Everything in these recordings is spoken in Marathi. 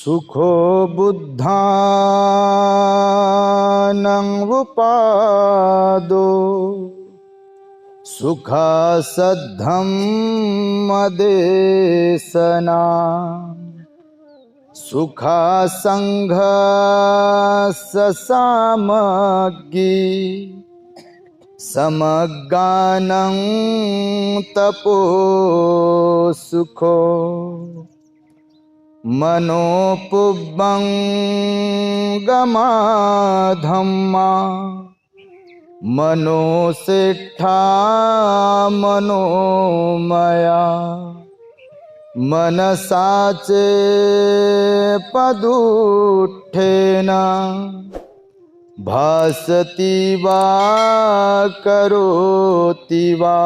सुखो बुद्धानं उपादो सुखासद्धं मदेसना सुखासङ्घससामग्गी समगानं तपो सुखो मनोपुब्बं गमाधम्मा मनोसिष्ठा मनोमया। मनसाचे पदुठेन भासति वा करोति वा।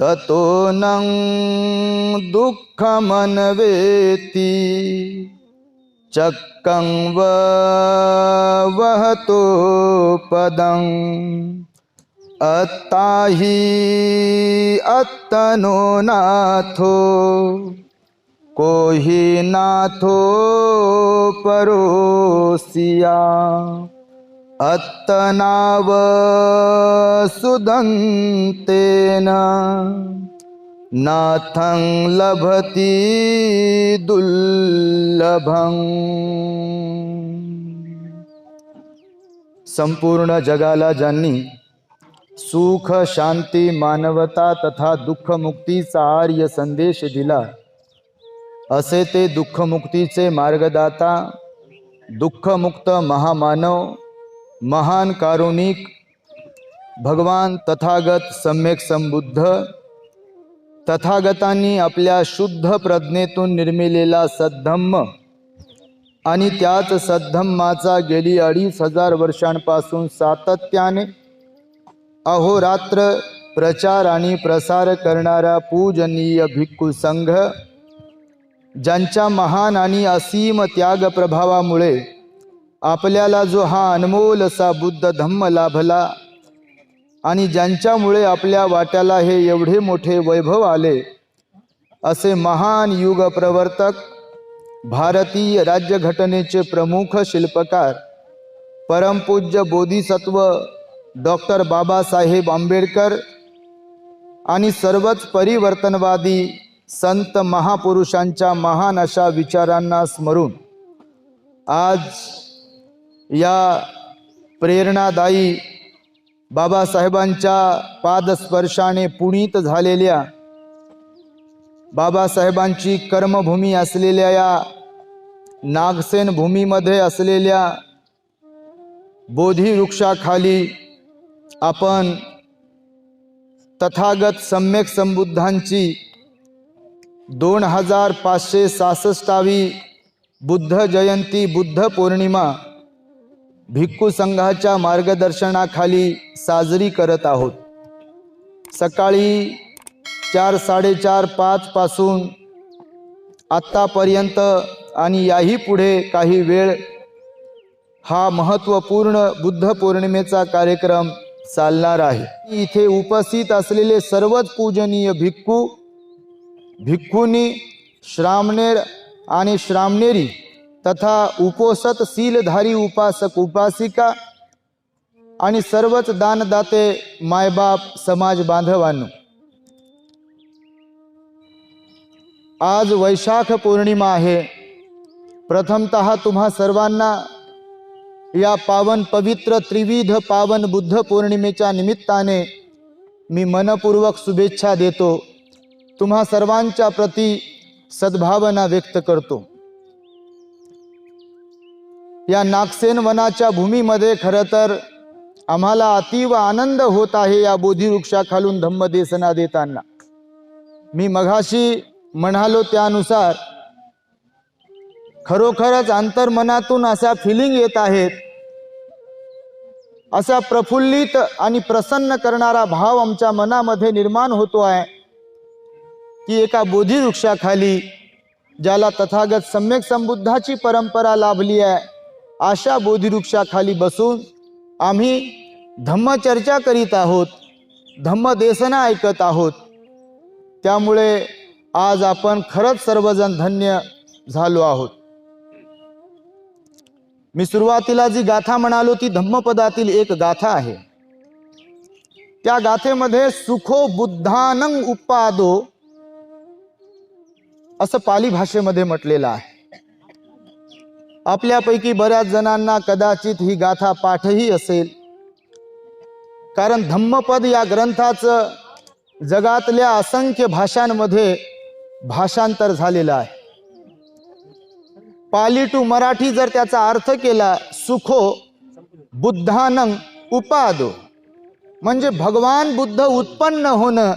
ततो नं दुःखमन्वेति चक्कं वहतो पदम् अत्ताहि अत्तनो नाथो को हि नाथो परोसिया अत्तनाव सुदन्तेन नाथं लभति दुर्लभं संपूर्ण जगाला ज्यांनी सुख शांती मानवता तथा दुःखमुक्तीचा आर्य संदेश दिला असे ते दुःखमुक्तीचे मार्गदाता दुःखमुक्त महामानव महान कारुणिक भगवान तथागत सम्यक संबुद्ध तथागतांनी आपल्या शुद्ध प्रज्ञेतून निर्मिलेला सद्धम्म आणि त्याच सद्धम्माचा गेली अडीच हजार वर्षांपासून सातत्याने अहोरात्र प्रचार आणि प्रसार करणारा पूजनीय भिक्खू संघ ज्यांच्या महान आणि असीम त्याग प्रभावामुळे आपल्याला जो हा अनमोल असा बुद्ध धम्म लाभला आणि ज्यांच्यामुळे आपल्या वाट्याला हे एवढे मोठे वैभव आले असे महान युग प्रवर्तक भारतीय राज्यघटनेचे प्रमुख शिल्पकार परमपूज्य बोधिसत्व डॉक्टर बाबासाहेब आंबेडकर आणि सर्वच परिवर्तनवादी संत महापुरुषांच्या महान अशा विचारांना स्मरून आज या प्रेरणादायी बाबासाहेबांच्या पादस्पर्शाने पुणित झालेल्या बाबासाहेबांची कर्मभूमी असलेल्या या नागसेन भूमीमध्ये असलेल्या बोधी वृक्षाखाली आपण तथागत सम्यक संबुद्धांची दोन हजार पाचशे सहासष्टावी बुद्ध जयंती बुद्ध पौर्णिमा भिक्खू संघाच्या मार्गदर्शनाखाली साजरी करत आहोत. सकाळी चार साडेचार पाच पासून आत्तापर्यंत आणि याही पुढे काही वेळ हा महत्त्वपूर्ण बुद्ध पौर्णिमेचा कार्यक्रम चालणार आहे. इथे उपस्थित असलेले सर्वच पूजनीय भिक्खू भिक्खूंनी श्रामणेर आणि श्रामणेरी तथा उपोसत सीलधारी उपासक उपासिका आणि सर्वच दानदाते मायबाप समाज बांधवांनो. आज वैशाख पौर्णिमा आहे. प्रथमतः तुम्हा सर्वांना या पावन पवित्र त्रिविध पावन बुद्ध पौर्णिमेच्या निमित्ताने मी मनपूर्वक शुभेच्छा देतो. तुम्हा सर्वांच्या प्रती सद्भावना व्यक्त करतो. या नागसेन वनाच्या भूमीमध्ये खरं तर आम्हाला अतीव आनंद होत आहे या बोधिवृक्षाखालून धम्मदेसना देताना. मी मघाशी म्हणालो त्यानुसार खरोखरच अंतर्मनातून अशा फिलिंग येत आहेत असा प्रफुल्लित आणि प्रसन्न करणारा भाव आमच्या मनामध्ये निर्माण होतो आहे की एका बोधिवृक्षाखाली ज्याला तथागत सम्यक संबुद्धाची परंपरा लाभली आहे अशा बोधिवृक्षाखाली बसून आम्ही धम्मचर्चा करीत आहोत धम्मदेसना ऐकत आहोत. त्यामुळे आज आपण खरंच सर्वजण धन्य झालो आहोत. मी सुरुवातीला जी गाथा म्हणालो ती धम्मपदातील एक गाथा आहे. त्या गाथेमध्ये सुखो बुद्धानंग उपादो असं पाली भाषेमध्ये म्हटलेलं आहे. आपल्यापैकी बऱ्याच जणांना कदाचित ही गाथा पाठही असेल. कारण धम्मपद या ग्रंथाचं जगातल्या असंख्य भाषांमध्ये भाषांतर झालेलं आहे. पाली टू मराठी जर त्याचा अर्थ केला सुखो बुद्धानंग उपादो. म्हणजे भगवान बुद्ध उत्पन्न होणं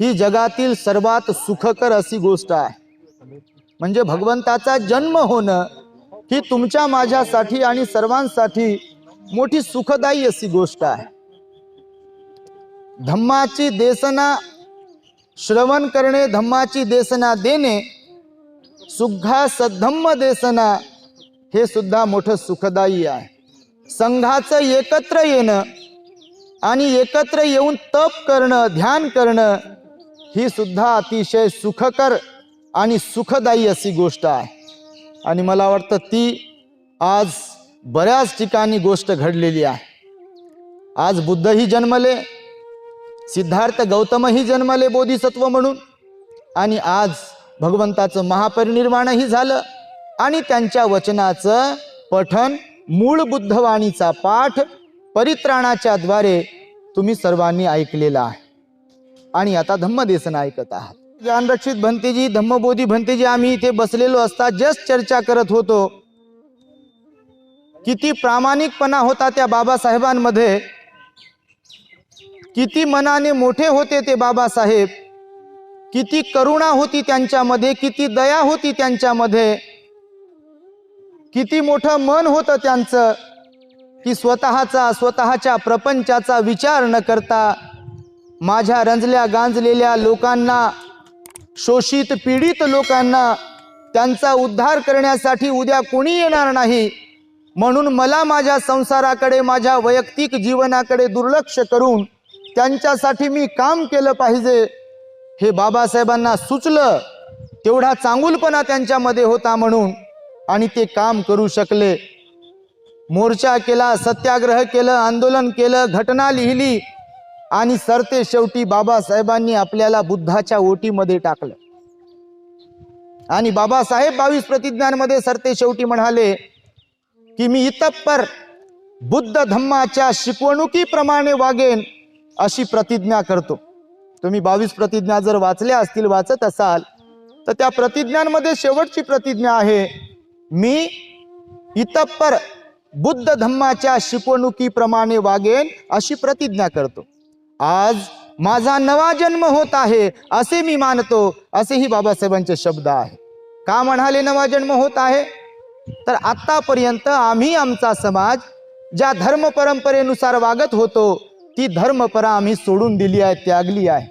ही जगातील सर्वात सुखकर अशी गोष्ट आहे. म्हणजे भगवंताचा जन्म होणं ही तुमच्या माझ्यासाठी आणि सर्वांसाठी मोठी सुखदायी अशी गोष्ट आहे. धम्माची देसना श्रवण करणे धम्माची देसना देणे सुद्धा सद्धम्म देसना हे सुद्धा मोठं सुखदायी आहे. संघाचं एकत्र येणं आणि एकत्र येऊन तप करणं ध्यान करणं ही सुद्धा अतिशय सुखकर आणि सुखदायी अशी गोष्ट आहे. आणि मला वाटतं ती आज बऱ्याच ठिकाणी गोष्ट घडलेली आहे. आज बुद्धही जन्मले सिद्धार्थ गौतमही जन्मले बोधिसत्व म्हणून. आणि आज भगवंताचं महापरिनिर्वाणही झालं आणि त्यांच्या वचनाचं पठन मूळ बुद्धवाणीचा पाठ परित्राणाच्या द्वारे तुम्ही सर्वांनी ऐकलेला आहे. आणि आता धम्मदेसन ऐकत आहात. ज्ञानरक्षित भंतेजी धम्मबोधी भंतेजी आम्ही इथे बसलेलो असता जस्ट चर्चा करत होतो किती प्रामाणिकपणा होता त्या बाबासाहेबांमध्ये. किती मनाने मोठे होते ते बाबासाहेब. किती करुणा होती त्यांच्यामध्ये किती दया होती त्यांच्यामध्ये. किती मोठं मन होतं त्यांचं की स्वतःचा स्वतःच्या प्रपंचाचा विचार न करता माझ्या रंजल्या गांजलेल्या लोकांना शोषित पीडित लोकांना त्यांचा उद्धार करण्यासाठी उद्या कोणी येणार नाही? म्हणून मला माझ्या संसाराकडे माझ्या वैयक्तिक जीवनाकडे दुर्लक्ष करून त्यांच्यासाठी मी काम केलं पाहिजे. हे बाबासाहेबांना सुचलं. तेवढा चांगुलपणा त्यांच्यामध्ये होता म्हणून आणि ते काम करू शकले. मोर्चा केला सत्याग्रह केलं आंदोलन केलं घटना लिहिली. आणि सरते शेवटी बाबासाहेबांनी आपल्याला बुद्धाच्या ओटीमध्ये टाकलं. आणि बाबासाहेब बावीस प्रतिज्ञांमध्ये सरते शेवटी म्हणाले की मी इतप्पर बुद्ध धम्माच्या शिकवणुकीप्रमाणे वागेन अशी प्रतिज्ञा करतो. तुम्ही बावीस प्रतिज्ञा जर वाचल्या असतील वाचत असाल तर त्या प्रतिज्ञांमध्ये शेवटची प्रतिज्ञा आहे मी इतप्पर बुद्ध धम्माच्या शिकवणुकीप्रमाणे वागेन अशी प्रतिज्ञा करतो. आज माझा नवा जन्म होत आहे असे मी मानतो असेही बाबासाहेबांचे शब्द आहे. का म्हणाले नवा जन्म होत आहे? तर आत्तापर्यंत आम्ही आमचा समाज ज्या धर्म परंपरेनुसार वागत होतो ती धर्मपरा आम्ही सोडून दिली आहे त्यागली आहे.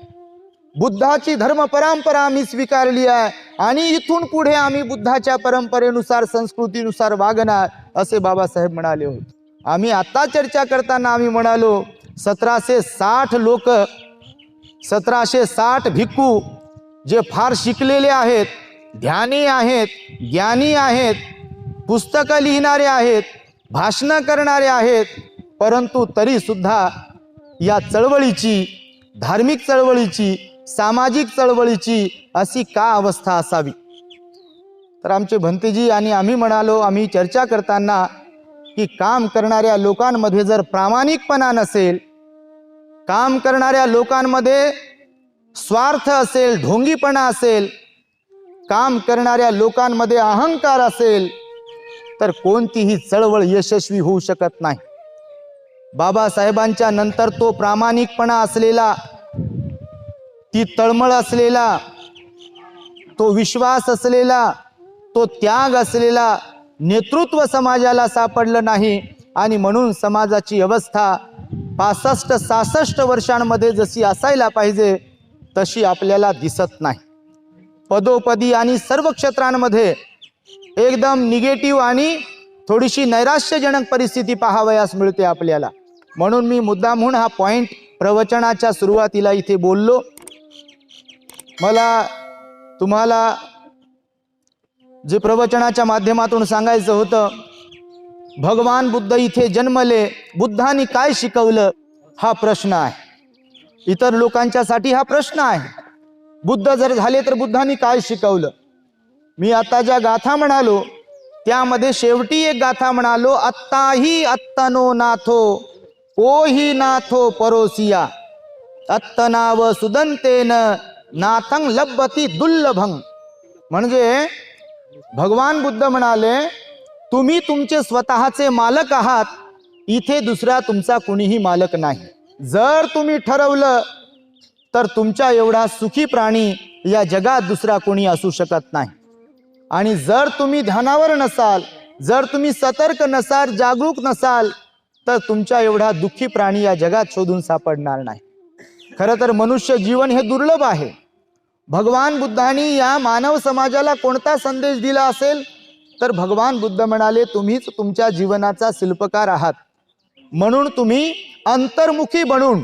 बुद्धाची धर्म परंपरा आम्ही स्वीकारली आहे आणि इथून पुढे आम्ही बुद्धाच्या परंपरेनुसार संस्कृतीनुसार वागणार असे बाबासाहेब म्हणाले होते. आम्ही आता चर्चा करताना आम्ही म्हणालो सतराशे साठ लोक सतराशे साठ भिक्खू जे फार शिकलेले आहेत ध्यानी आहेत ज्ञानी आहेत पुस्तकं लिहिणारे आहेत भाषणं करणारे आहेत परंतु तरीसुद्धा या चळवळीची धार्मिक चळवळीची सामाजिक चळवळीची अशी का अवस्था असावी? तर आमचे भंतेजी आणि आम्ही म्हणालो आम्ही चर्चा करताना की काम करणाऱ्या लोकांमध्ये जर प्रामाणिकपणा नसेल काम करणाऱ्या लोकांमध्ये स्वार्थ असेल ढोंगीपणा असेल काम करणाऱ्या लोकांमध्ये अहंकार असेल तर कोणतीही चळवळ यशस्वी होऊ शकत नाही. बाबासाहेबांच्या नंतर तो प्रामाणिकपणा असलेला ती तळमळ असलेला तो विश्वास असलेला तो त्याग असलेला नेतृत्व समाजाला सापडलं नाही आणि म्हणून समाजाची अवस्था पासष्ट सहासष्ट वर्षांमध्ये जशी असायला पाहिजे तशी आपल्याला दिसत नाही. पदोपदी आणि सर्व क्षेत्रांमध्ये एकदम निगेटिव्ह आणि थोडीशी नैराश्यजनक परिस्थिती पाहावयास मिळते आपल्याला. म्हणून मी मुद्दा म्हणून हा पॉईंट प्रवचनाच्या सुरुवातीला इथे बोललो. मला तुम्हाला जे प्रवचनाच्या माध्यमातून सांगायचं होतं भगवान बुद्ध इथे जन्मले बुद्धांनी काय शिकवलं? हा प्रश्न आहे. इतर लोकांच्यासाठी हा प्रश्न आहे. बुद्ध जर झाले तर बुद्धांनी काय शिकवलं? मी आता ज्या गाथा म्हणालो त्यामध्ये शेवटी एक गाथा म्हणालो आत्ताही अत्तनो नाथो ओही नाथो परोसिया अत्तनाव सुदंतेन नाथंग लब्बती दुर्लभंग म्हणजे भगवान बुद्ध म्हणाले तुम्ही तुमचे स्वतःचे मालक आहात इथे दुसरा तुमचा कुणीही मालक नाही. जर तुम्ही ठरवलं तर तुमच्या एवढा सुखी प्राणी या जगात दुसरा कोणी असू शकत नाही. आणि जर तुम्ही ध्यानावर नसाल जर तुम्ही सतर्क नसाल जागरूक नसाल तर तुमच्या एवढा दुःखी प्राणी या जगात शोधून सापडणार नाही. खरं तर मनुष्य जीवन हे दुर्लभ आहे. भगवान बुद्धांनी या मानव समाजाला कोणता संदेश दिला असेल? तर भगवान बुद्ध म्हणाले तुम्हीच तुमच्या जीवनाचा शिल्पकार आहात. म्हणून तुम्ही अंतर्मुखी बनून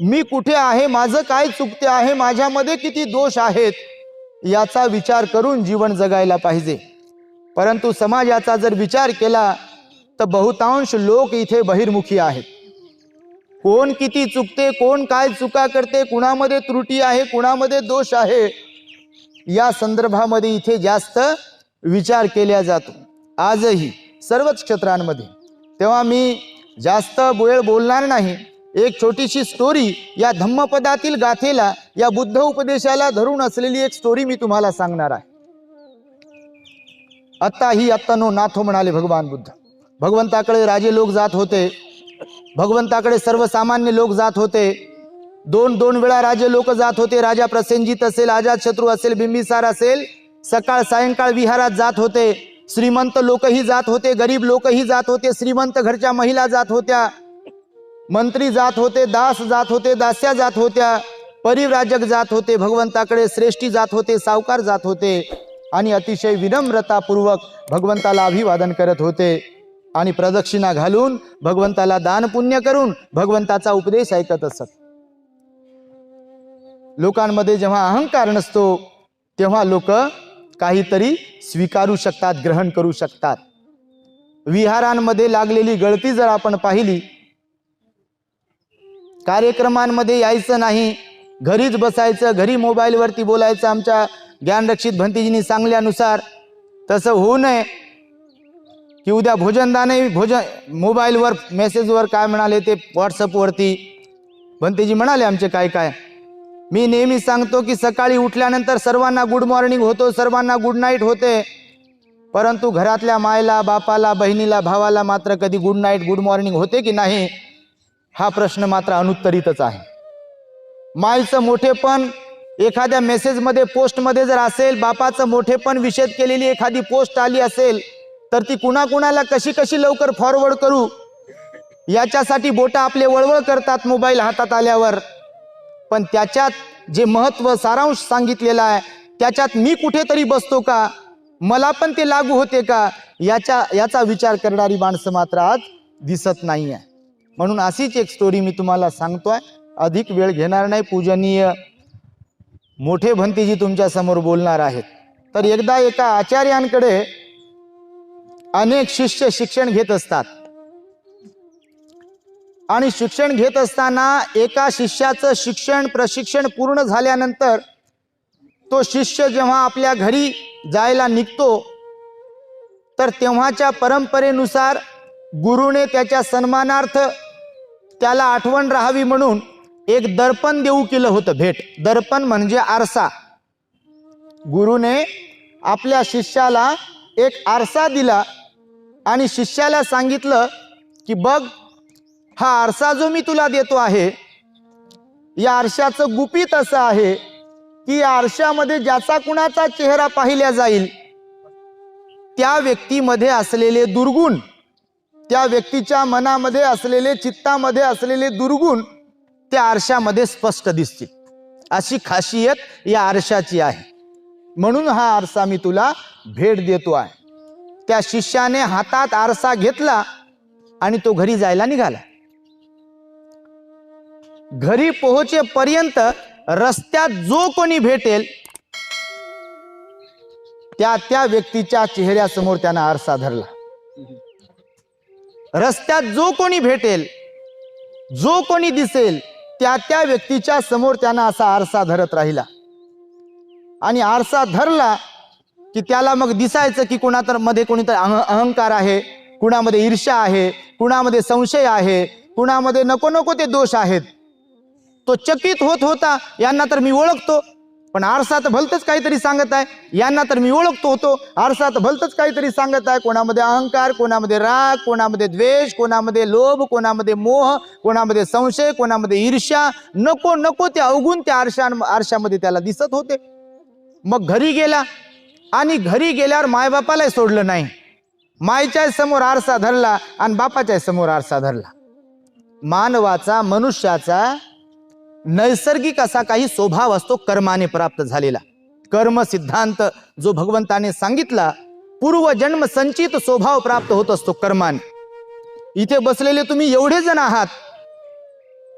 मी कुठे आहे माझं काय चुकते आहे माझ्यामध्ये किती दोष आहेत याचा विचार करून जीवन जगायला पाहिजे. परंतु समाजाचा जर विचार केला तर बहुतांश लोक इथे बहिर्मुखी आहेत. कोण किती चुकते कोण काय चुका करते कुणामध्ये त्रुटी आहे कुणामध्ये दोष आहे या संदर्भामध्ये इथे जास्त विचार केला जातो. आजही सर्वच क्षेत्रांमध्ये तेव्हा मी जास्त वेळ बोलणार नाही. एक छोटीशी स्टोरी या धम्मपदातील गाथेला या बुद्ध उपदेशाला धरून असलेली एक स्टोरी मी तुम्हाला सांगणार आहे. आत्ता ही आत्ता नो नाथो म्हणाले भगवान बुद्ध. भगवंताकडे राजे लोक जात होते. भगवंताकडे सर्वसामान्य लोक जात होते. दोन दोन वेळा राजे लोक जात होते. राजा प्रसेनजीत असेल आजाद शत्रू असेल बिंबिसार असेल सकाळ सायंकाळ विहारात जात होते. श्रीमंत लोकही जात होते गरीब लोकही जात होते श्रीमंत घरच्या महिला जात होत्या. मंत्री जात होते दास जात होते दास्या जात होत्या. परिव्राजक जात होते भगवंताकडे श्रेष्ठी जात होते सावकार जात होते. आणि अतिशय विनम्रतापूर्वक भगवंताला अभिवादन करत होते. आणि प्रदक्षिणा घालून भगवंताला दान पुण्य करून भगवंताचा उपदेश ऐकत असत. लोकांमध्ये जेव्हा अहंकार नसतो तेव्हा लोक काहीतरी स्वीकारू शकतात ग्रहण करू शकतात. विहारांमध्ये लागलेली गळती जर आपण पाहिली कार्यक्रमांमध्ये यायचं नाही घरीच बसायचं घरी मोबाईलवरती बोलायचं आमच्या ज्ञानरक्षित भंतीजींनी सांगल्यानुसार तसं होऊ नये. की उद्या भोजनदानही भोजन मोबाईलवर मेसेजवर काय म्हणाले ते व्हॉट्सअपवरती. भंतेजी म्हणाले आमचे काय काय? मी नेहमी सांगतो की सकाळी उठल्यानंतर सर्वांना गुड मॉर्निंग होतो सर्वांना गुड नाईट होते. परंतु घरातल्या मायला बापाला बहिणीला भावाला मात्र कधी गुड नाईट गुड मॉर्निंग होते की नाही हा प्रश्न मात्र अनुत्तरितच आहे. मायचं मोठेपण एखाद्या मेसेजमध्ये पोस्टमध्ये जर असेल बापाचं मोठेपण विषेद केलेली एखादी पोस्ट आली असेल तर ती कुणाकुणाला कशी कशी लवकर फॉरवर्ड करू याच्यासाठी बोटं आपले वळवळ करतात मोबाईल हातात आल्यावर. पण त्याच्यात जे महत्त्व सारांश सांगितलेला आहे त्याच्यात मी कुठेतरी बसतो का? मला पण ते लागू होते का? याच्या याचा विचार करणारी माणसं मात्र आज दिसत नाही आहे म्हणून अशीच एक स्टोरी मी तुम्हाला सांगतोय. अधिक वेळ घेणार नाही. पूजनीय मोठे भंतीजी तुमच्यासमोर बोलणार आहेत. तर एकदा एका आचार्यांकडे अनेक शिष्य शिक्षण घेत असतात. आणि शिक्षण घेत असताना एका शिष्याचं शिक्षण प्रशिक्षण पूर्ण झाल्यानंतर तो शिष्य जेव्हा आपल्या घरी जायला निघतो तर तेव्हाच्या परंपरेनुसार गुरुने त्याच्या सन्मानार्थ त्याला आठवण राहावी म्हणून एक दर्पण देऊ केलं होतं भेट. दर्पण म्हणजे आरसा. गुरुने आपल्या शिष्याला एक आरसा दिला आणि शिष्याला सांगितलं की बघ हा आरसा जो मी तुला देतो आहे या आरशाचं गुपित असं आहे की या आरशामध्ये ज्याचा कुणाचा चेहरा पाहिला जाईल त्या व्यक्तीमध्ये असलेले दुर्गुण त्या व्यक्तीच्या मनामध्ये असलेले चित्तामध्ये असलेले दुर्गुण त्या आरशामध्ये स्पष्ट दिसतील. अशी खासियत या आरशाची आहे. म्हणून हा आरसा मी तुला भेट देतो आहे. त्या शिष्याने हातात आरसा घेतला आणि तो घरी जायला निघाला. घरी पोहोचेपर्यंत रस्त्यात जो कोणी भेटेल त्या त्या व्यक्तीच्या चेहऱ्यासमोर त्यानं आरसा धरला. रस्त्यात जो कोणी भेटेल जो कोणी दिसेल त्या त्या व्यक्तीच्या समोर त्यानं असा आरसा धरत राहिला. आणि आरसा धरला की त्याला मग दिसायचं की कुणा तर मध्ये कोणीतरी अह- अहंकार आहे कुणामध्ये ईर्ष्या आहे कुणामध्ये संशय आहे कुणामध्ये नको नको ते दोष आहेत. तो चकित होत होता यांना तर मी ओळखतो. पण आरसा तर भलतच काहीतरी सांगत आहे. यांना तर मी ओळखतो होतो. आरसा तर भलतच काहीतरी सांगत आहे. कोणामध्ये अहंकार कोणामध्ये राग कोणामध्ये द्वेष कोणामध्ये लोभ कोणामध्ये मोह कोणामध्ये संशय कोणामध्ये ईर्ष्या. नको नको ते अवगुण त्या आरशा आरशामध्ये त्याला दिसत होते. मग घरी गेला. आणि घरी गेल्यावर मायबापालाही सोडलं नाही. मायच्या समोर आरसा धरला आणि बापाच्या समोर आरसा धरला. मानवाचा मनुष्याचा नैसर्गिक असा काही स्वभाव असतो कर्माने प्राप्त झालेला. कर्म सिद्धांत जो भगवंताने सांगितला पूर्वजन्म संचित स्वभाव प्राप्त होत असतो कर्माने. इथे बसलेले तुम्ही एवढे जण आहात.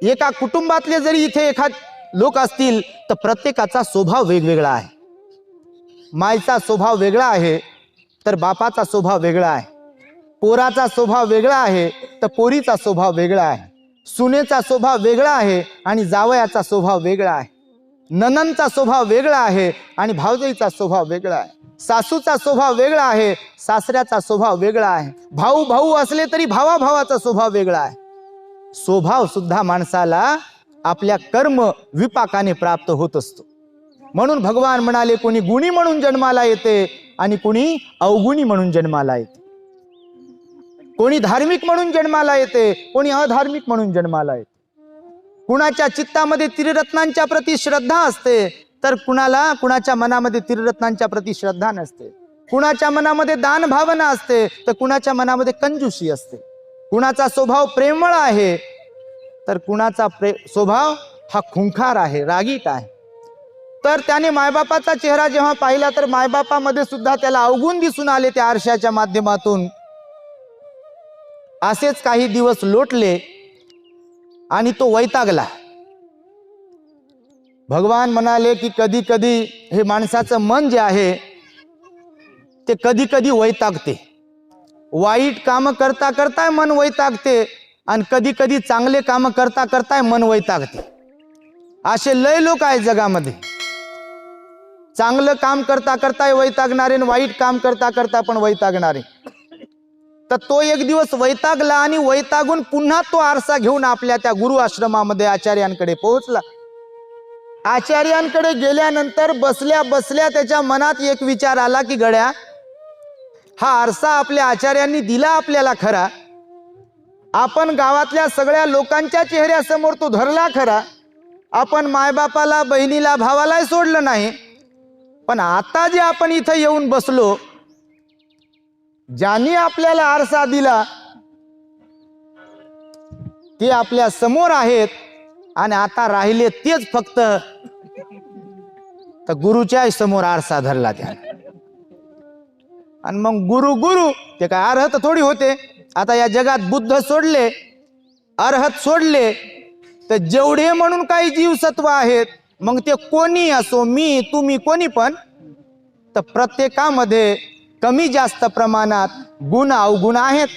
एका कुटुंबातले जरी इथे एखाद लोक असतील तर प्रत्येकाचा स्वभाव वेगवेगळा आहे. मायचा स्वभाव वेगळा आहे तर बापाचा स्वभाव वेगळा आहे पोराचा स्वभाव वेगळा आहे तर पोरीचा स्वभाव वेगळा आहे सुनेचा स्वभाव वेगळा आहे आणि जावयाचा स्वभाव वेगळा आहे नननचा स्वभाव वेगळा आहे आणि भावजईचा स्वभाव वेगळा आहे सासूचा स्वभाव वेगळा आहे सासऱ्याचा स्वभाव वेगळा आहे भाऊ भाऊ असले तरी भावाभावाचा स्वभाव वेगळा आहे स्वभाव सुद्धा माणसाला आपल्या कर्म विपाकाने प्राप्त होत असतो म्हणून भगवान म्हणाले कोणी गुणी म्हणून जन्माला येते आणि कोणी अवगुणी म्हणून जन्माला येते. कोणी धार्मिक म्हणून जन्माला येते कोणी अधार्मिक म्हणून जन्माला येते. कुणाच्या चित्तामध्ये त्रिरत्नांच्या प्रती श्रद्धा असते तर कुणाला कुणाच्या मनामध्ये त्रिरत्नांच्या प्रती श्रद्धा नसते. कुणाच्या मनामध्ये दान भावना असते तर कुणाच्या मनामध्ये कंजूसी असते. कुणाचा स्वभाव प्रेमळ आहे तर कुणाचा प्रे स्वभाव हा खुंखार आहे रागीट आहे. तर त्याने मायबापाचा चेहरा जेव्हा पाहिला तर मायबापामध्ये सुद्धा त्याला अवगुण दिसून आले त्या आरशाच्या माध्यमातून. असेच काही दिवस लोटले आणि तो वैतागला. भगवान म्हणाले की कधी कधी हे माणसाचं मन जे आहे ते कधी कधी वैतागते. वाईट कामं करता करताय मन वैतागते आणि कधी कधी चांगले कामं करता करताय मन वैतागते. असे लय लोक आहेत जगामध्ये. चांगलं काम करता करताय वैतागणारे आणि वाईट काम करता करता पण वैतागणारे. तर तो एक दिवस वैतागला आणि वैतागून पुन्हा तो आरसा घेऊन आपल्या त्या गुरु आश्रमामध्ये आचार्यांकडे पोहोचला. आचार्यांकडे गेल्यानंतर बसल्या बसल्या त्याच्या मनात एक विचार आला की गड्या हा आरसा आपल्या आचार्यांनी दिला आपल्याला खरा. आपण गावातल्या सगळ्या लोकांच्या चेहऱ्यासमोर तो धरला खरा. आपण मायबापाला बहिणीला भावालाही सोडलं नाही. पण आता जे आपण इथं येऊन बसलो ज्यांनी आपल्याला आरसा दिला ते आपल्यासमोर आहेत आणि आता राहिले तेच फक्त. तर गुरुच्या समोर आरसा धरला त्याने आणि मग गुरु गुरु ते काय अर्हत थोडी होते. आता या जगात बुद्ध सोडले अर्हत सोडले तर जेवढे म्हणून काही जीवसत्व आहेत मग ते कोणी असो मी तुम्ही कोणी पण तर प्रत्येकामध्ये कमी जास्त प्रमाणात गुण अवगुण आहेत.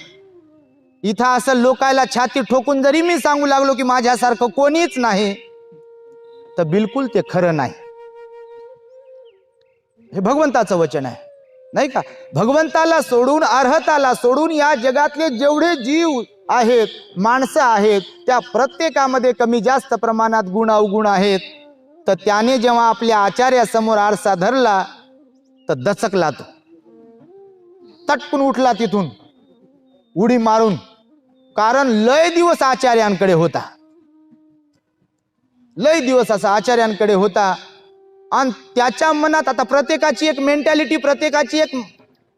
इथं असं लोकायला छाती ठोकून जरी मी सांगू लागलो की माझ्यासारखं कोणीच नाही तर बिलकुल ते खरं नाही. हे भगवंताचं वचन आहे नाही का? भगवंताला सोडून अर्हताला सोडून या जगातले जेवढे जीव आहेत माणसं आहेत त्या प्रत्येकामध्ये कमी जास्त प्रमाणात गुण अवगुण आहेत. तर त्याने जेव्हा आपल्या आचार्यासमोर आरसा धरला तर दचकला तो. तटकून उठला तिथून उडी मारून कारण लय दिवस आचार्यांकडे होता. लय दिवस असा आचार्यांकडे होता. आणि त्याच्या मनात आता प्रत्येकाची एक मेंटॅलिटी प्रत्येकाची एक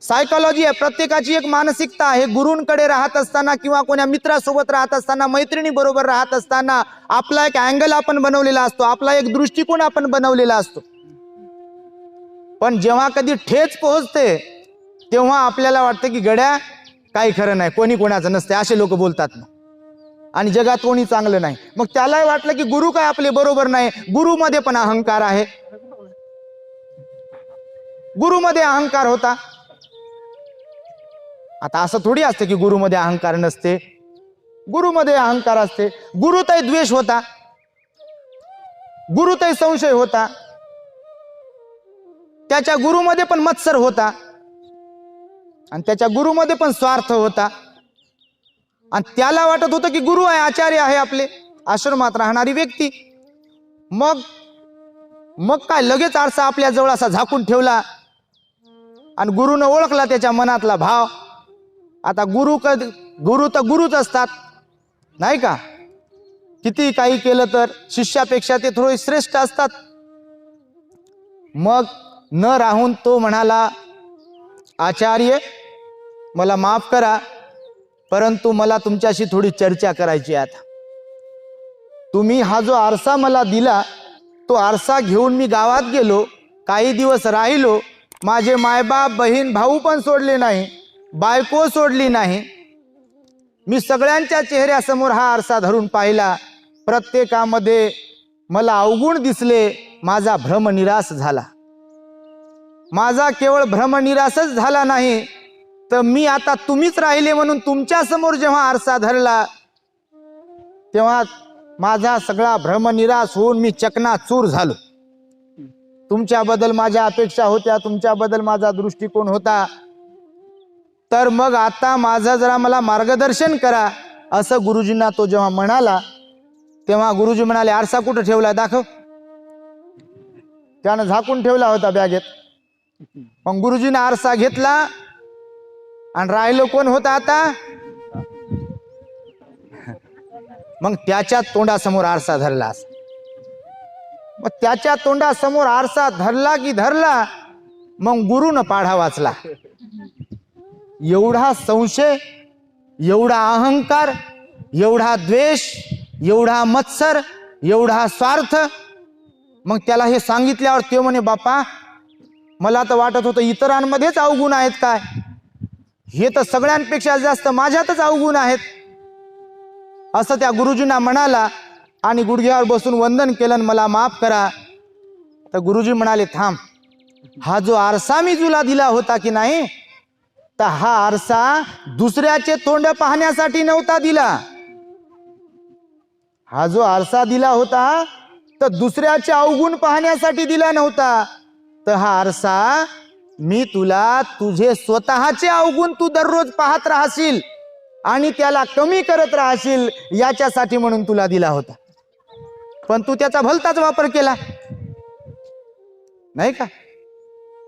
सायकोलॉजी आहे. प्रत्येकाची एक मानसिकता आहे. गुरूंकडे राहत असताना किंवा कोण्या मित्रासोबत राहत असताना मैत्रिणी बरोबर राहत असताना आपला एक अँगल आपण बनवलेला असतो. आपला एक दृष्टिकोन आपण बनवलेला असतो. पण जेव्हा कधी ठेच पोहोचते तेव्हा आपल्याला वाटतं की गड्या काही खरं नाही. कोणी कोणाचं नसते असे लोक बोलतात ना. आणि जगात कोणी चांगलं नाही. मग त्यालाही वाटलं की गुरु काय आपले बरोबर नाही. गुरुमध्ये पण अहंकार आहे. गुरुमध्ये अहंकार होता. आता असं थोडी असतं की गुरुमध्ये अहंकार नसते. गुरुमध्ये अहंकार असते. गुरुतही द्वेष होता. गुरुतही संशय होता. त्याच्या गुरुमध्ये पण मत्सर होता. आणि त्याच्या गुरुमध्ये पण स्वार्थ होता. आणि त्याला वाटत होतं की गुरु आहे आचार्य आहे आपले. आश्रमात राहणारी व्यक्ती. मग मग काय लगेच आरसा आपल्याजवळ असा झाकून ठेवला. आणि गुरुनं ओळखला त्याच्या मनातला भाव. आता गुरु क गुरु तर गुरुच असतात. नाही का? किती काही केलं तर शिष्यापेक्षा ते थोडे श्रेष्ठ असतात. मग न राहून तो म्हणाला आचार्य मला माफ करा परंतु मला तुमच्याशी थोडी चर्चा करायची आहे आता. तुम्ही हा जो आरसा मला दिला तो आरसा घेऊन मी गावात गेलो काही दिवस राहिलो माझे मायबाप बहीण भाऊ पण सोडले नाही. बायको सोडली नाही. मी सगळ्यांच्या चेहऱ्यासमोर हा आरसा धरून पाहिला. प्रत्येकामध्ये मला अवगुण दिसले माझा भ्रमनिरास झाला. माझा केवळ भ्रमनिरासच झाला नाही तर मी आता तुम्हीच राहिले म्हणून तुमच्यासमोर जेव्हा आरसा धरला तेव्हा माझा सगळा भ्रमनिरास होऊन मी चकनाचूर झालो. तुमच्याबद्दल माझ्या अपेक्षा होत्या तुमच्याबद्दल माझा दृष्टिकोन होता. तर मग आता माझं जरा मला मार्गदर्शन करा असं गुरुजींना तो जेव्हा म्हणाला तेव्हा गुरुजी म्हणाले आरसा कुठं ठेवला दाखव. त्यानं झाकून ठेवला होता बॅगेत. मग गुरुजीनं आरसा घेतला आणि राहिलो कोण होता आता? मग त्याच्या तोंडासमोर आरसा धरला मग त्याच्या तोंडासमोर आरसा धरला की धरला मग गुरुनं पाढा वाचला. एवढा संशय एवढा अहंकार एवढा द्वेष एवढा मत्सर एवढा स्वार्थ. मग त्याला हे सांगितल्यावर ते म्हणे बापा मला तर वाटत होतं इतरांमध्येच अवगुण आहेत काय? हे तर सगळ्यांपेक्षा जास्त माझ्यातच अवगुण आहेत. असं त्या गुरुजींना म्हणाला आणि गुडघ्यावर बसून वंदन केलं आणि मला माफ करा. तर गुरुजी म्हणाले थांब. हा जो आरसा मी तुला दिला होता की नाही तर हा आरसा दुसऱ्याचे तोंड पाहण्यासाठी नव्हता दिला. हा जो आरसा दिला होता तर दुसऱ्याचे अवगुण पाहण्यासाठी दिला नव्हता. तर हा आरसा मी तुला तुझे स्वतःचे अवगुण तू दररोज पाहत राहशील आणि त्याला कमी करत राहशील याच्यासाठी म्हणून तुला दिला होता. पण तू त्याचा भलताच वापर केला. नाही का?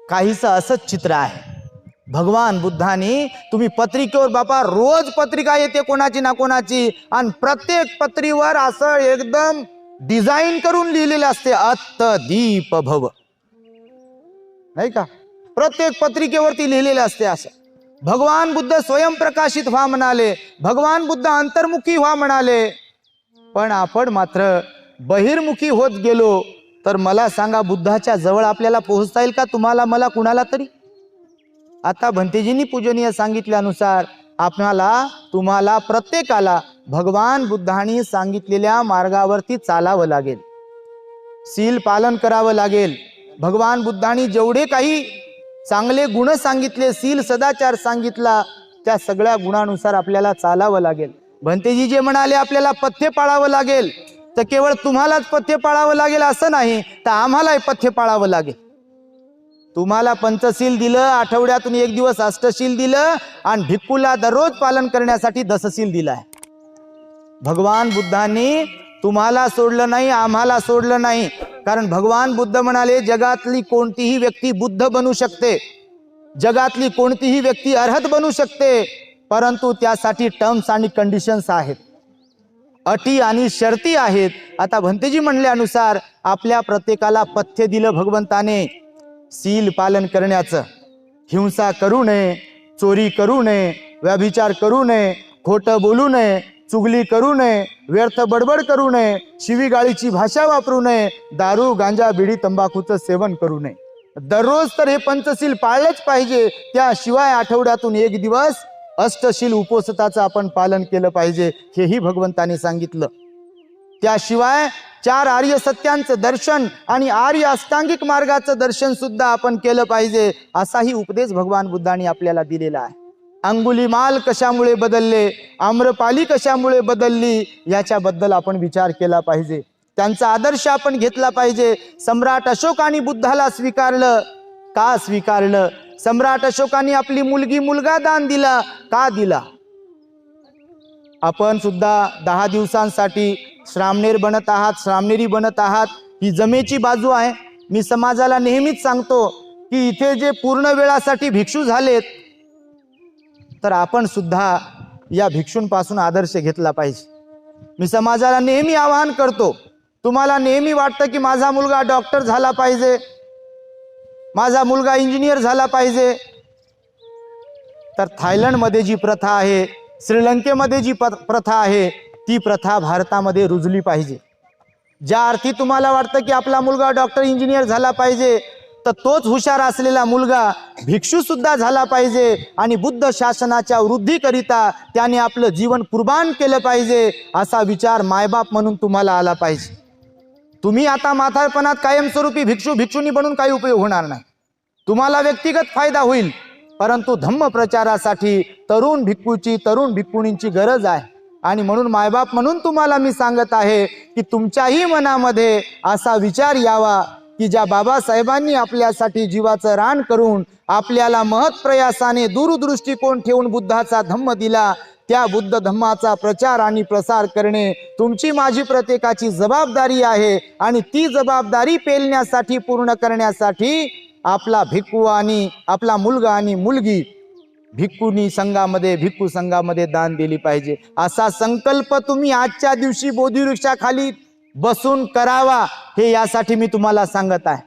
काहीसं असंच चित्र आहे. भगवान बुद्धानी तुम्ही पत्रिकेवर बापा रोज पत्रिका येते कोणाची ना कोणाची. आणि प्रत्येक पत्रीवर असं एकदम डिझाईन करून लिहिलेलं असते अत्त दीप भव. नाही का? प्रत्येक पत्रिकेवरती लिहिलेले असते असं. भगवान बुद्ध स्वयंप्रकाशित व्हा म्हणाले भगवान बुद्ध अंतर्मुखी व्हा म्हणाले. पण आपण मात्र बहिर्मुखी होत गेलो तर मला सांगा बुद्धाच्या जवळ आपल्याला पोहोचता येईल का? तुम्हाला मला कुणाला तरी? आता भंतेजींनी पूजनीय सांगितल्यानुसार आपणाला तुम्हाला प्रत्येकाला भगवान बुद्धांनी सांगितलेल्या मार्गावरती चालावं लागेल. सील पालन करावं लागेल. भगवान बुद्धांनी जेवढे काही चांगले गुण सांगितले सील सदाचार सांगितला त्या सगळ्या गुणानुसार आपल्याला चालावं लागेल. भंतेजी जे म्हणाले आपल्याला पथ्य पाळावं लागेल तर केवळ तुम्हालाच पथ्य पाळावं लागेल असं नाही तर आम्हालाही पथ्य पाळावं लागेल. तुम्हाला पंचशील दिलं आठवड्यातून एक दिवस अष्टशील दिलं आणि भिक्खूला दररोज पालन करण्यासाठी दसशील दिलं आहे भगवान बुद्धांनी तुम्हाला सोडलं नाही आम्हाला सोडलं नाही. कारण भगवान बुद्ध म्हणाले जगातली कोणतीही व्यक्ती बुद्ध बनू शकते. जगातली कोणतीही व्यक्ती अर्हत बनू शकते परंतु त्यासाठी टर्म्स आणि कंडिशन्स आहेत. अटी आणि शर्ती आहेत. आता भंतेजी म्हणल्यानुसार आपल्या प्रत्येकाला पथ्य दिलं भगवंताने. सील पालन करण्याचं. हिंसा करू नये चोरी करू नये व्यभिचार करू नये खोटं बोलू नये चुगली करू नये व्यर्थ बडबड करू नये शिवीगाळीची भाषा वापरू नये दारू गांजा बिडी तंबाखूचं सेवन करू नये. दररोज तर हे पंचशील पाळलंच पाहिजे त्याशिवाय आठवड्यातून एक दिवस अष्टशील उपोषताचं आपण पालन केलं पाहिजे हेही भगवंताने सांगितलं. त्याशिवाय चार आर्य सत्यांचं दर्शन आणि आर्य अष्टांगिक मार्गाचं दर्शन सुद्धा आपण केलं पाहिजे असाही उपदेश भगवान बुद्धांनी आपल्याला दिलेला आहे. अंगुली माल कशामुळे बदलले आम्रपाली कशामुळे बदलली याच्याबद्दल आपण विचार केला पाहिजे. त्यांचा आदर्श आपण घेतला पाहिजे. सम्राट अशोकाने बुद्धाला स्वीकारलं. का स्वीकारलं? सम्राट अशोकाने आपली मुलगी मुलगा दान दिला. का दिला? आपण सुद्धा दहा दिवसांसाठी श्रामनेर बनत आहात श्रामनेरी बनत आहात. ही जमेची बाजू आहे. मी समाजाला नेहमीच सांगतो की इथे जे पूर्ण वेळासाठी भिक्षू झालेत तर आपण सुद्धा या भिक्षूंपासून आदर्श घेतला पाहिजे. मी समाजाला नेहमी आवाहन करतो. तुम्हाला नेहमी वाटतं की माझा मुलगा डॉक्टर झाला पाहिजे. माझा मुलगा इंजिनियर झाला पाहिजे. तर थायलंडमध्ये जी प्रथा आहे श्रीलंकेमध्ये जी प्रथा आहे ती प्रथा भारतामध्ये रुजली पाहिजे. ज्या अर्थी तुम्हाला वाटतं की आपला मुलगा डॉक्टर इंजिनियर झाला पाहिजे तर तोच हुशार असलेला मुलगा भिक्षूसुद्धा झाला पाहिजे आणि बुद्ध शासनाच्या वृद्धीकरिता त्याने आपलं जीवन कुर्बान केलं पाहिजे असा विचार मायबाप म्हणून तुम्हाला आला पाहिजे. तुम्ही आता म्हातारपणात कायमस्वरूपी भिक्षू भिक्षुनी बनून काही उपयोग होणार नाही. तुम्हाला व्यक्तिगत फायदा होईल परंतु धम्म प्रचारासाठी तरुण भिक्खूची तरुण भिक्खुणींची गरज आहे. आणि म्हणून मायबाप म्हणून तुम्हाला मी सांगत आहे की तुमच्याही मनामध्ये असा विचार यावा की ज्या बाबासाहेबांनी आपल्यासाठी जीवाचं रान करून आपल्याला महत् प्रयासाने दूरदृष्टिकोन ठेवून बुद्धाचा धम्म दिला त्या बुद्ध धम्माचा प्रचार आणि प्रसार करणे तुमची माझी प्रत्येकाची जबाबदारी आहे आणि ती जबाबदारी पेलण्यासाठी पूर्ण करण्यासाठी आपला भिक्खू आणि आपला मुलगा आणि मुलगी भिक्खूनी संघामध्ये भिक्खू संघामध्ये दान दिली पाहिजे. असा संकल्प तुम्ही आजच्या दिवशी बोधिवृक्षाखाली बसून करावा हे यासाठी मी तुम्हाला सांगत आहे.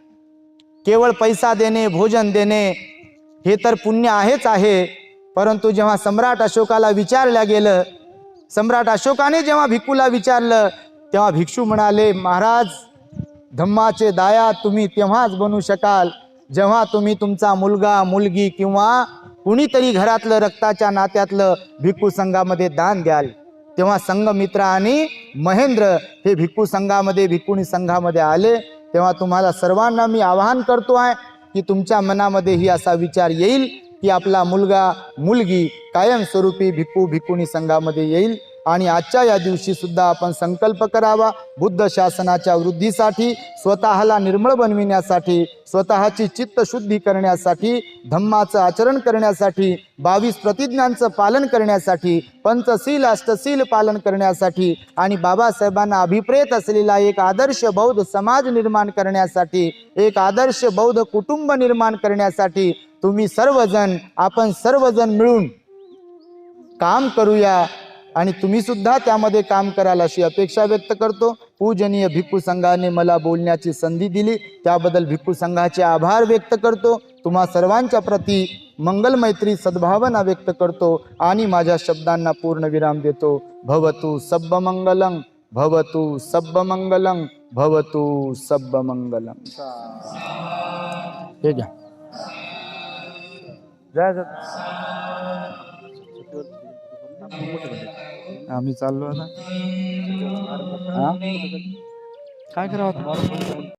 केवळ पैसा देणे भोजन देणे हे तर पुण्य आहेच आहे. परंतु जेव्हा सम्राट अशोकाला विचारल्या गेलं सम्राट अशोकाने जेव्हा भिक्खूला विचारलं तेव्हा भिक्षू म्हणाले महाराज धम्माचे दाया तुम्ही तेव्हाच बनू शकाल. जेव्हा तुम्ही तुमचा मुलगा मुलगी किंवा कुणीतरी घरातलं रक्ताच्या नात्यातलं भिक्खू संघामध्ये दान द्याल. तेव्हा संघमित्र आणि महेंद्र हे भिक्खू संघामध्ये भिक्खुणी संघामध्ये आले. तेव्हा तुम्हाला सर्वांना मी आवाहन करतो आहे की तुमच्या मनामध्ये ही असा विचार येईल की आपला मुलगा मुलगी कायमस्वरूपी भिक्खू भिक्खुणी संघामध्ये येईल. आणि आजच्या या दिवशी सुद्धा आपण संकल्प करावा. बुद्ध शासनाच्या वृद्धीसाठी स्वतःला निर्मळ बनविण्यासाठी स्वतःची चित्त शुद्धी करण्यासाठी धम्माचं आचरण करण्यासाठी बावीस प्रतिज्ञांचं पालन करण्यासाठी पंचशील अष्टशील पालन करण्यासाठी आणि बाबासाहेबांना अभिप्रेत असलेला एक आदर्श बौद्ध समाज निर्माण करण्यासाठी एक आदर्श बौद्ध कुटुंब निर्माण करण्यासाठी तुम्ही सर्वजण आपण सर्वजण मिळून काम करूया. आणि तुम्ही सुद्धा त्यामध्ये काम कराल अशी अपेक्षा व्यक्त करतो. पूजनीय भिक्खू संघाने मला बोलण्याची संधी दिली. त्याबद्दल भिक्खू संघाचे आभार व्यक्त करतो. तुम्हा सर्वांच्या प्रती मंगल मैत्री सद्भावना व्यक्त करतो आणि माझ्या शब्दांना पूर्ण विराम देतो. भवतु सब्ब भवतु सब्ब भवतु सब्ब मंगलं हे घ्या. जय आम्ही चाललो आता काय करावं